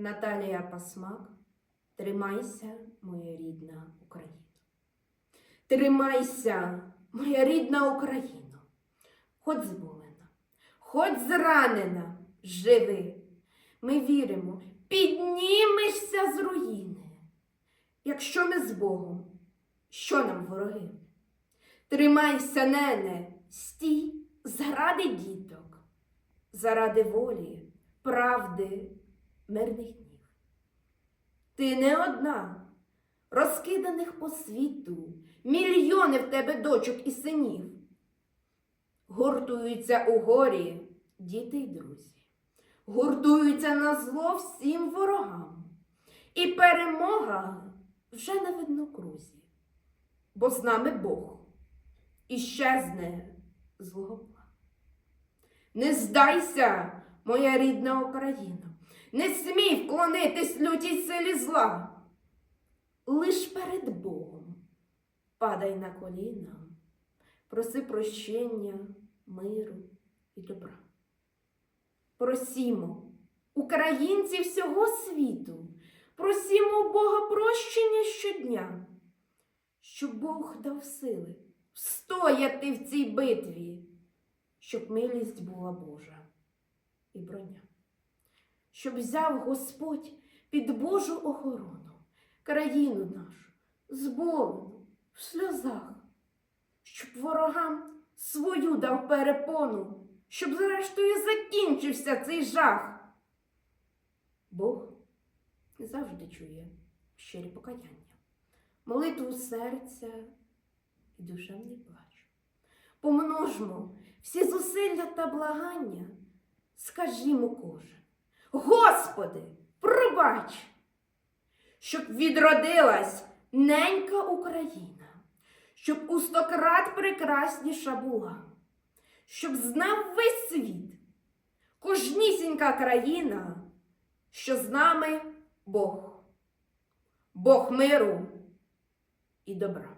Наталія Пасмак, тримайся, моя рідна Україна. Тримайся, моя рідна Україна, хоч зболена, хоч зранена, живи. Ми віримо, піднімешся з руїни. Якщо ми з Богом, що нам вороги? Тримайся, нене, стій заради діток, заради волі, правди, мирних днів. Ти не одна, розкиданих по світу, мільйони в тебе дочок і синів. Гуртуються у горі діти й друзі, гуртуються на зло всім ворогам, і перемога вже на виднокрузі, бо з нами Бог і щезне злого. Не здайся, моя рідна Україна, не смій вклонитись лютій силі зла. Лиш перед Богом падай на коліна, проси прощення, миру і добра. Просімо, українці всього світу, просімо Бога прощення щодня, щоб Бог дав сили встояти в цій битві, щоб милість була Божа і броня, щоб взяв Господь під Божу охорону країну нашу, зболену в сльозах, щоб ворогам свою дав перепону, щоб зрештою закінчився цей жах. Бог завжди чує щирі покаяння, молитву серця і душевний плач. Помножмо всі зусилля та благання, скажімо кожен, Господи, пробач, щоб відродилась ненька Україна, щоб у стократ прекрасніша була, щоб знав весь світ, кожнісінька країна, що з нами Бог, Бог миру і добра.